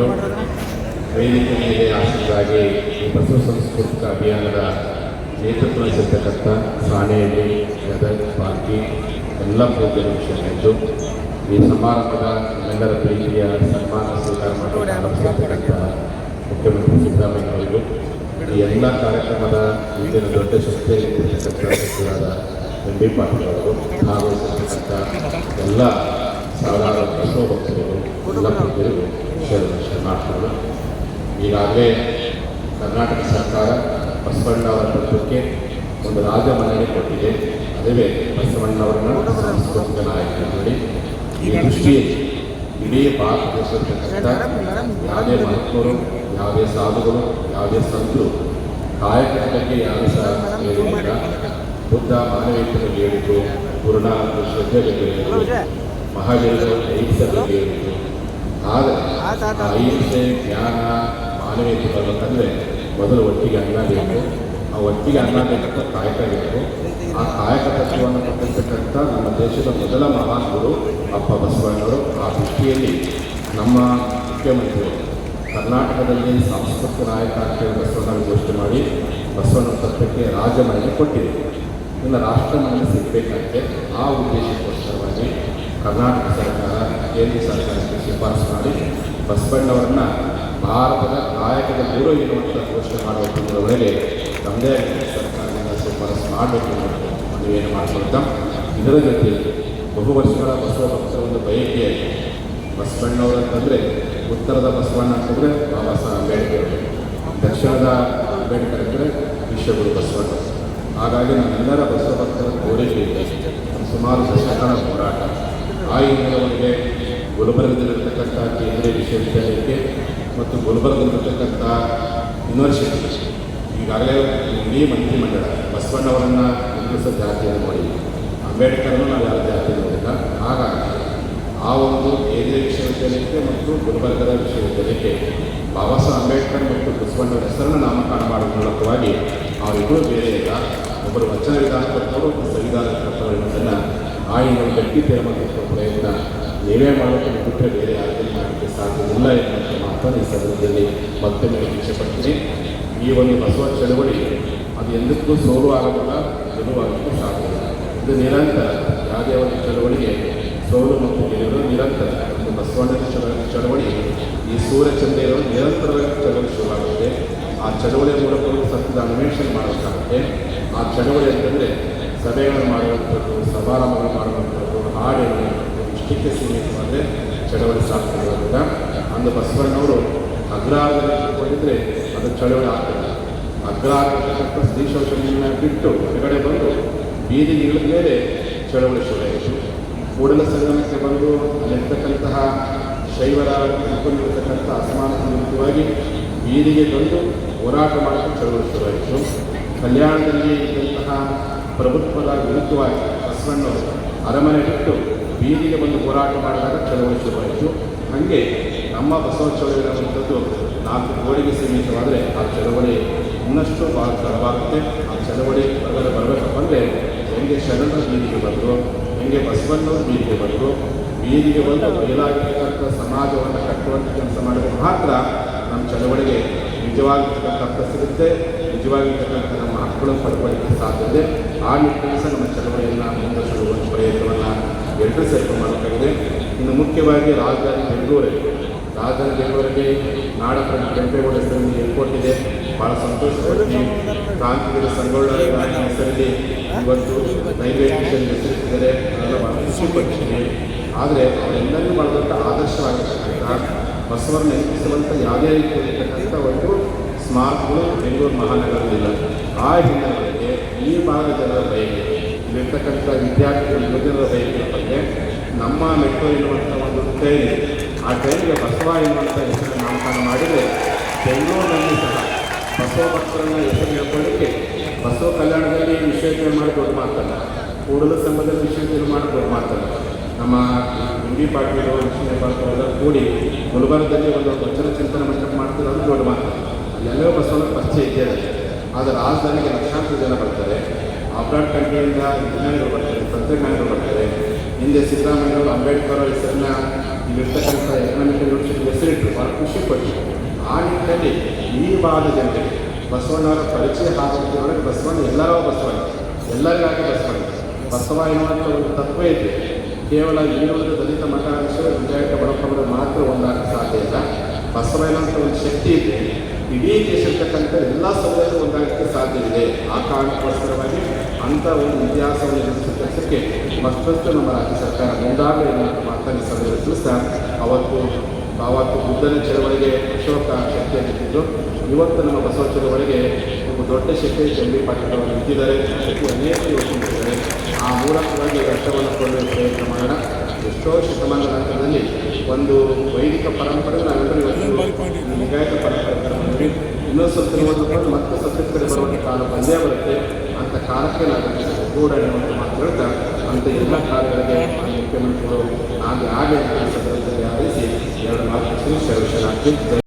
ಮಾಡಿಕೊಂಡು ವೇದಿಕೆ ಮೇಲೆ ಆಶೀರ್ವಾಗಿ ಈ ಬಸವ ಸಾಂಸ್ಕೃತಿಕ ಅಭಿಯಾನದ ನೇತೃತ್ವ ವಹಿಸಿರ್ತಕ್ಕಂಥ ಸಾಣೆಯಲ್ಲಿ ಗದಗ ಪಾಲ್ಕಿ ಎಲ್ಲ ಪೂಜ್ಯರ ವಿಷಯಗಳಿದ್ದು ಈ ಸಮಾರಂಭದ ಎಲ್ಲರ ಪ್ರೀತಿಯ ಸನ್ಮಾನ ಸ್ವೀಕಾರ ಮಾಡಿರ್ತಕ್ಕಂಥ ಮುಖ್ಯಮಂತ್ರಿ ಸಿದ್ದರಾಮಯ್ಯ ಅವರಿಗೂ ಈ ಎಲ್ಲ ಕಾರ್ಯಕ್ರಮದ ಈಗಿನ ದೊಡ್ಡ ಶಕ್ತಿಯಲ್ಲಿ ಸಚಿವರಾದ ಎಂ ಬಿ ಪಾಟೀಲ್ ಅವರು ಭಾಗವಹಿಸಿರ್ತಕ್ಕಂಥ ಎಲ್ಲ ಸಾವಿರಾರು ಬಸವ ಭಕ್ತರು ಶರಣ ಶರಣಾರ್ಥಗಳು ಈಗಾಗಲೇ ಕರ್ನಾಟಕ ಸರ್ಕಾರ ಬಸವಣ್ಣವರ ತತ್ವಕ್ಕೆ ಒಂದು ರಾಜಮನ್ನಣೆ ಕೊಟ್ಟಿದೆ. ಅದುವೇ ಬಸವಣ್ಣವರನ್ನ ಸಾಂಸ್ಕೃತಿಕ ನಾಯಕ ನೋಡಿ. ಈ ದೃಷ್ಟಿಯಲ್ಲಿ ಇಡೀ ಭಾರತ ದೇಶದಲ್ಲಿರ್ತಕ್ಕಂಥ ಯಾವುದೇ ಮಹತ್ವರು ಯಾವುದೇ ಸಾಧುಗಳು, ಯಾವುದೇ ಸಂತರು ಕಾಯಕದ ಬಗ್ಗೆ ಯಾರು ಬುದ್ಧ ಮಾನವೀಯತೆ ಬಗ್ಗೆ ಹೇಳಿದ್ರು, ಗುರುನಾಥ ಶ್ರದ್ಧೆ ಬಗ್ಗೆ ಮಹಾವೀರರು ಅಹಿಂಸೆ ಬಗ್ಗೆ ಹೇಳಿದ್ರು ಆದರೆ ಅಹಿಂಸೆ ಜ್ಞಾನ ಮಾನವೀಯತೆ ಬರಬೇಕಂದ್ರೆ ಮೊದಲು ಒಟ್ಟಿಗೆ ಅನ್ನ ಬೇಕು ಆ ಒಟ್ಟಿಗೆ ಅನ್ನ ಬೇಕಂತ ಕಾಯಕ ಬೇಕು ಆ ಕಾಯಕ ತತ್ವವನ್ನು ಕೊಟ್ಟಿರ್ತಕ್ಕಂಥ ನಮ್ಮ ದೇಶದ ಮೊದಲ ಮಹಾನ್ ಗುರು ಅಪ್ಪ ಬಸವಣ್ಣವರು ಆ ದೃಷ್ಟಿಯಲ್ಲಿ ನಮ್ಮ ಮುಖ್ಯಮಂತ್ರಿಗಳು ಕರ್ನಾಟಕದಲ್ಲಿ ಸಾಂಸ್ಕೃತಿಕ ನಾಯಕ ಅಂತೇಳಿ ಬಸವಣ್ಣ ಘೋಷಣೆ ಮಾಡಿ ಬಸವಣ್ಣ ತತ್ವಕ್ಕೆ ರಾಜಮನೆಯನ್ನು ಕೊಟ್ಟಿದೆ ಇನ್ನು ಮನೆಯಲ್ಲಿ ಸಿಗಬೇಕಂತೆ ಆ ಉದ್ದೇಶಕ್ಕೋಸ್ಕರವಾಗಿ ಕರ್ನಾಟಕ ಸರ್ಕಾರ ಕೇಂದ್ರ ಸರ್ಕಾರಕ್ಕೆ ಶಿಫಾರಸು ಮಾಡಿ ಬಸವಣ್ಣವರನ್ನ ಭಾರತದ ನಾಯಕದ ಗುರು ಎನ್ನುವಂಥ ಘೋಷಣೆ ಮಾಡುವ ಸಂದರ್ಭದಲ್ಲಿ ತಮ್ಮದೇ ಸರ್ಕಾರದಿಂದ ಶಿಫಾರಸು ಮಾಡಬೇಕು ಅನ್ನೋದು ಏನು ಮಾಡಿಕೊಳ್ತಾ, ಇದರ ಜೊತೆ ಬಹು ವರ್ಷಗಳ ಬಸವ ಭಕ್ತರ ಒಂದು ಬಯಕೆ ಬಸವಣ್ಣವರು ಅಂತಂದರೆ ಉತ್ತರದ ಬಸವಣ್ಣ ಅಂತಂದರೆ ಬಾಬಾ ಸಾಹೇಬ್ ಅಂಬೇಡ್ಕರ್. ದಕ್ಷಿಣದ ಅಂಬೇಡ್ಕರ್ ಅಂದರೆ ವಿಶ್ವಗುರು ಬಸವಣ್ಣ. ಹಾಗಾಗಿ ನಮ್ಮೆಲ್ಲರ ಬಸವ ಸುಮಾರು ದಶಕಗಳ ಹೋರಾಟ. ಆ ಹಿನ್ನೆಲೆಯೊಳಗೆ ಗುಲ್ಬರ್ಗದಲ್ಲಿರ್ತಕ್ಕಂಥ ಕೇಂದ್ರೀಯ ವಿಶ್ವವಿದ್ಯಾಲಯಕ್ಕೆ ಮತ್ತು ಗುಲ್ಬರ್ಗದಲ್ಲಿರ್ತಕ್ಕಂಥ ಯೂನಿವರ್ಸಿಟಿ. ಈಗಾಗಲೇ ಇಡೀ ಮಂತ್ರಿಮಂಡಲ ಬಸವಣ್ಣವರನ್ನು ಇಂಗ್ಲಿಸ ಜಾತಿಯನ್ನು ಮಾಡಿ ಅಂಬೇಡ್ಕರ್ನು ನಾವು ಯಾರ ಜಾತಿ ನೋಡಿಲ್ಲ. ಹಾಗಾಗಿ ಆ ಒಂದು ಕೇಂದ್ರೀಯ ವಿಶ್ವವಿದ್ಯಾಲಯಕ್ಕೆ ಮತ್ತು ಗುಲ್ಬರ್ಗದ ವಿಶ್ವವಿದ್ಯಾಲಯಕ್ಕೆ ಬಾಬಾ ಸಾಹೇಬ್ ಅಂಬೇಡ್ಕರ್ ಮತ್ತು ಬಸವಣ್ಣವರ ಹೆಸರನ್ನು ನಾಮಕರಣ ಮಾಡುವ ಮೂಲಕವಾಗಿ ಅವರಿಬ್ಬರು ಬೇರೆ ಇಲ್ಲ. ಒಬ್ಬರು ವಚನ ಕರ್ತವರು ಎನ್ನುವುದನ್ನು ಆ ಇನ್ನೊಂದು ಗಟ್ಟಿ ತೆರಮಗಿಸುವ ಪ್ರಯತ್ನ. ನೀವೇ ಮಾಡೋಕ್ಕೆ ಬಿಟ್ಟರೆ ಬೇರೆ ಯಾರಿಗೂ ಮಾಡಲಿಕ್ಕೆ ಸಾಧ್ಯವಿಲ್ಲ ಎನ್ನುವಂಥ ಮಾತ್ರ ಈ ಸಂದರ್ಭದಲ್ಲಿ ಮತ್ತೊಮ್ಮೆ ಇಚ್ಛೆಪಡ್ತೀನಿ ಈ ಒಂದು ಬಸವ ಚಳವಳಿ, ಅದು ಎಂದಕ್ಕೂ ಸೋಲು ಆಗೋದಿಲ್ಲ ಗೆಲುವಾಗಲಿಕ್ಕೆ ಸಾಧ್ಯವಿಲ್ಲ ಇದು ನಿರಂತರ ಯಾವುದೇ ಒಂದು ಚಳವಳಿಗೆ ಸೋಲು ಮತ್ತು ಗೆಲುವು ನಿರಂತರ ಒಂದು ಬಸವಣ್ಣನ ಚಳ, ಚಳವಳಿ. ಈ ಸೂರ್ಯ ಚಂದ್ರರು ನಿರಂತರವಾಗಿ ಚಳವಳಿ ಶುರುವಾಗುತ್ತೆ. ಆ ಚಳವಳಿಯ ಮೂಲಕ ಸತ್ಯದ ಅನ್ವೇಷಣೆ ಮಾಡೋಕ್ಕಾಗುತ್ತೆ ಆ ಚಳವಳಿ ಅಂತಂದರೆ ಸಭೆಗಳನ್ನು ಮಾಡುವಂಥದ್ದು ಸಮಾರಂಭಗಳು ಮಾಡುವಂಥದ್ದು ಹಾಡು ಹೇಳುವಂಥದ್ದು ಇಷ್ಟಕ್ಕೆ ಸೀಮಿತವಾದರೆ ಚಳವಳಿ ಸಾಧ್ಯವಾಗೋದಿಲ್ಲ ಅಂದು ಬಸವಣ್ಣವರು ಅಗ್ರಹಾರದಲ್ಲಿ ಇಟ್ಕೊಂಡಿದ್ರೆ ಅದು ಚಳವಳಿ ಆಗ್ತದೆ ಅಗ್ರಹಾರತಕ್ಕಂಥ ಸ್ತ್ರೀ ಶೋಷಣೆಯನ್ನು ಬಿಟ್ಟು ಹೊರಗಡೆ ಬಂದು ಬೀದಿಗೆ ಇಳಿದ ಮೇಲೆ ಚಳವಳಿ ಶುರುವಾಯಿತು ಕೂಡಲ ಸಂಗಮಕ್ಕೆ ಬಂದು ಅಲ್ಲಿರ್ತಕ್ಕಂತಹ ಶೈವರ ಇಟ್ಕೊಂಡಿರ್ತಕ್ಕಂಥ ಅಸಮಾನತೆ ಮುಖ್ಯವಾಗಿ ಬೀದಿಗೆ ಬಂದು ಹೋರಾಟ ಮಾಡಲು ಚಳವಳಿ ಶುರುವಾಯಿತು ಕಲ್ಯಾಣದಲ್ಲಿ ಇದ್ದಂತಹ ಪ್ರಭುತ್ವದ ವಿರುದ್ಧವಾಗಿ ಬಸವಣ್ಣವರು ಅರಮನೆ ಬಿಟ್ಟು ಬೀದಿಗೆ ಬಂದು ಹೋರಾಟ ಮಾಡಿದಾಗ ಚಳವಳಿ ಶುರುವಾಯಿತು. ಹಾಗೆ ನಮ್ಮ ಬಸವ ಚಳವಳಿ ನಾಲ್ಕು ಗೋಡೆಗೆ ಸೀಮಿತವಾದರೆ ಆ ಚಳವಳಿ ಇನ್ನಷ್ಟು ಭಾಳ ತಡವಾಗುತ್ತೆ. ಆ ಚಳವಳಿ ಹೊರಗಡೆ ಬರಬೇಕಪ್ಪ ಅಂದರೆ ಹೆಂಗೆ ಶರಣರ ಬೀದಿಗೆ ಬಂದರು, ಹೆಂಗೆ ಬಸವಣ್ಣವ್ರು ಬೀದಿಗೆ ಬಂದರು, ಬೀದಿಗೆ ಬಂದು ಬಯಲಾಗಿರ್ತಕ್ಕಂಥ ಸಮಾಜವನ್ನು ಕಟ್ಟುವಂಥ ಕೆಲಸ ಮಾಡಿದ್ರೆ ಮಾತ್ರ ನಮ್ಮ ಚಳವಳಿಗೆ ನಿಜವಾಗಿರ್ತಕ್ಕಂಥ ಸಿಗುತ್ತೆ ನಿಜವಾಗಿರ್ತಕ್ಕಂಥ ನಮ್ಮ ಹಕ್ಕುಗಳನ್ನು ಪಡ್ಕೊಳ್ಳಿಕ್ಕೆ ಸಾಧ್ಯತೆ ಆ ನಿಟ್ಟಿನಲ್ಲಿ ಸಹ ನಮ್ಮ ಚಳವಳಿಯನ್ನು ಒಂದು ಪ್ರಯತ್ನವನ್ನು ಎಲ್ಲರೂ ಸೇರ್ಕೊಂಡು ಮಾಡಬೇಕಾಗಿದೆ. ಇನ್ನು ಮುಖ್ಯವಾಗಿ ರಾಜಧಾನಿ ಬೆಂಗಳೂರಿಗೆ ರಾಜಧಾನಿ ಬೆಂಗಳೂರಿಗೆ ನಾಡಪ್ರಭು ಕೆಂಪೇಗೌಡ ಹೆಸರಲ್ಲಿ ಏರ್ಪೋರ್ಟ್ ಇದೆ. ಭಾಳ ಸಂತೋಷ ಪಡ್ತೀನಿ ಕ್ರಾಂತಿವೀರ ಸಂಗೊಳ್ಳ ಹೆಸರಲ್ಲಿ ಇವತ್ತು ರೈಲ್ವೆ ಸ್ಟೇಷನ್ ಹೆಸರಿಸಿದರೆ ಅದೆಲ್ಲ ಭಾಳ ಖುಷಿ ಪಡ್ತೀನಿ ಆದರೆ ಅವರೆಲ್ಲರಿಗೂ ಮಾಡಿದಂಥ ಆದರ್ಶವಾಗಿರ್ತಕ್ಕಂಥ ಬಸವರನ್ನು ಹೆಚ್ಚಿಸುವಂಥ ಯಾವುದೇ ರೀತಿಯಲ್ಲಿರ್ತಕ್ಕಂಥ ಒಂದು ಸ್ಮಾರಕಗಳು ಬೆಂಗಳೂರು ಮಹಾನಗರದಲ್ಲಿಲ್ಲ ಆ ಹಿನ್ನೆಲೆಯಲ್ಲಿ ಈ ಭಾಗದ ಜನರ ಬಯಕೆ, ಇಲ್ಲಿರ್ತಕ್ಕಂಥ ವಿದ್ಯಾರ್ಥಿಗಳ ಯುವಜನರ ಬಯಕೆಯ ಬಗ್ಗೆ ನಮ್ಮ ಮೆಟ್ರೋ ಇರುವಂಥ ಒಂದು ಟ್ರೈನ್ ಆ ಟ್ರೈನ್ಗೆ ಬಸವ ಎನ್ನುವಂಥ ಹೆಸರು ನಾಮಕರಣ ಮಾಡಿದರೆ ಬೆಂಗಳೂರಿನಲ್ಲಿ ಸಹ ಬಸವ ಭಕ್ತರನ್ನ ಹೆಸರು ಹೇಳ್ಕೊಳ್ಳಿಕ್ಕೆ ಬಸವ ಕಲ್ಯಾಣದಲ್ಲಿ ವಿಶ್ವವಿದ್ಯಾಲಯ ಮಾಡಿ ದೊಡ್ಡ ಮಾತಲ್ಲ. ಕೂಡಲ ಸಂಘದಲ್ಲಿ ವಿಷಯಕ್ಕೆ ಮಾಡಿ ದೊಡ್ಡ ಮಾತಲ್ಲ. ನಮ್ಮ ಹಿಂದಿ ಪಾಟೀಲು ಲಕ್ಷ್ಮೀ ಪಾಟೀಲ್ ಕೂಡಿ ಗುಲ್ಬರ್ಗದಲ್ಲಿ ಒಂದು ವಚನ ಚಿಂತನೆ ಮಂಟಪ ಮಾಡ್ತಾರೆ ಅದು ದೊಡ್ಡ ಮಾತು. ಅಲ್ಲೆಲ್ಲೋ ಬಸವನ ಪರಿಚಯ ಇದೆ. ಆದರೆ ರಾಜಧಾನಿಗೆ ಲಕ್ಷಾಂತರ ಜನ ಬರ್ತಾರೆ. ಅಬ್ರಾಡ್ ಕಂಟ್ರಿಯಿಂದ ಇಂಜಿನಿಯರ್ಗಳು ಬರ್ತಾರೆ, ತಂತ್ರಜ್ಞಾನಿಗಳು ಬರ್ತಾರೆ. ಹಿಂದೆ ಸಿದ್ದರಾಮಯ್ಯವರು ಅಂಬೇಡ್ಕರ್ ಹೆಸರನ್ನ ಇಲ್ಲಿರ್ತಕ್ಕಂಥ ಎಕನಾಮಿಕ್ ಯೂನಿವರ್ಸಿಟಿ ಹೆಸರಿಟ್ಟರು ಭಾಳ ಖುಷಿ ಪಟ್ಟು ಆ ನಿಟ್ಟಿನಲ್ಲಿ ಈ ಭಾಗದ ಜನರಿಗೆ ಬಸವಣ್ಣವರ ಪರಿಚಯ ಹಾಕೋದ್ರೊಳಗೆ ಬಸವಣ್ಣ ಎಲ್ಲರ ಬಸವಣ್ಣ. ಎಲ್ಲರಿಗಾಗಿ ಬಸವಣ್ಣ. ಬಸವ ಎನ್ನುವಂಥ ಒಂದು ತತ್ವ ಇದೆ. ಕೇವಲ ಈ ದಲಿತ ಮಠಾಂಶ ವಿಜಯಕ ಬಡಪ್ರಭುಗಳು ಮಾತ್ರ ಒಂದಾಗಕ್ಕೆ ಸಾಧ್ಯ ಇಲ್ಲ. ಬಸವ ಒಂದು ಶಕ್ತಿ ಇದೆ. ಇಡೀ ದೇಶಕ್ಕಂಥ ಎಲ್ಲ ಸಮುದಾಯ ಒಂದಾಗಕ್ಕೆ ಸಾಧ್ಯವಿದೆ ಆ ಕಾರಣಕ್ಕೋಸ್ಕರವಾಗಿ ಅಂಥ ಒಂದು ಇತಿಹಾಸವನ್ನು ಎದುರಿಸುವ ಕೆಲಸಕ್ಕೆ ಮತ್ತಷ್ಟು ನಮ್ಮ ರಾಜ್ಯ ಸರ್ಕಾರ ಮುಂದಾಗಲಿ ಏನಾದರೂ ಮಾತನ್ನು ಸಭೆಯ ತಿಳಿಸ್ತಾ, ಅವತ್ತು ಆವತ್ತು ಬುದ್ಧನ ಚಳವಳಿಗೆ ಅಶೋಕ ಶಕ್ತಿಯಾಗಿದ್ದು ಇವತ್ತು ನಮ್ಮ ಬಸವ ಚಳವಳಿಗೆ ಒಬ್ಬ ದೊಡ್ಡ ಶಕ್ತಿ ಪಾಟೀಲ್ ಅವರು ನಿಂತಿದ್ದಾರೆ ಅನೇಕ ಯೋಚನೆ ಆ ಮೂಲಕವಾಗಿ ರಕ್ತವನ್ನು ಕೊಡಲು ಪ್ರಯತ್ನ ಮಾಡೋಣ. ಎಷ್ಟೋ ಶತಮಾನದ ಒಂದು ವೈದಿಕ ಪರಂಪರೆ ನಾವೆಲ್ಲರೂ ಇವತ್ತು ಲಿಂಗಾಯತ ಪರಂಪರೆ ಇನ್ನೊಂದು ಇನ್ನೂ ಸ್ವಲ್ಪ ಓದಿಕೊಂಡು ಮತ್ತೆ ಸತ್ಯದ ಕಡೆ ಬರುವಂಥ ಕಾಲ ಬಂದೇ ಬರುತ್ತೆ. ಅಂಥ ಕಾಲಕ್ಕೆ ನಾನು ಕೂಡ ಅಂತ ಮಾತು ಅಂತ ಅಂಥ ಎಲ್ಲ ಕಾಲಗಳಿಗೆ ಮುಖ್ಯಮಂತ್ರಿಗಳು ಹಾಗೆ ಆಗಲಿ ಅಂತ ಸಂದರ್ಭದಲ್ಲಿ ಆಧರಿಸಿ ಎರಡು ಮಾತು ಶರಣ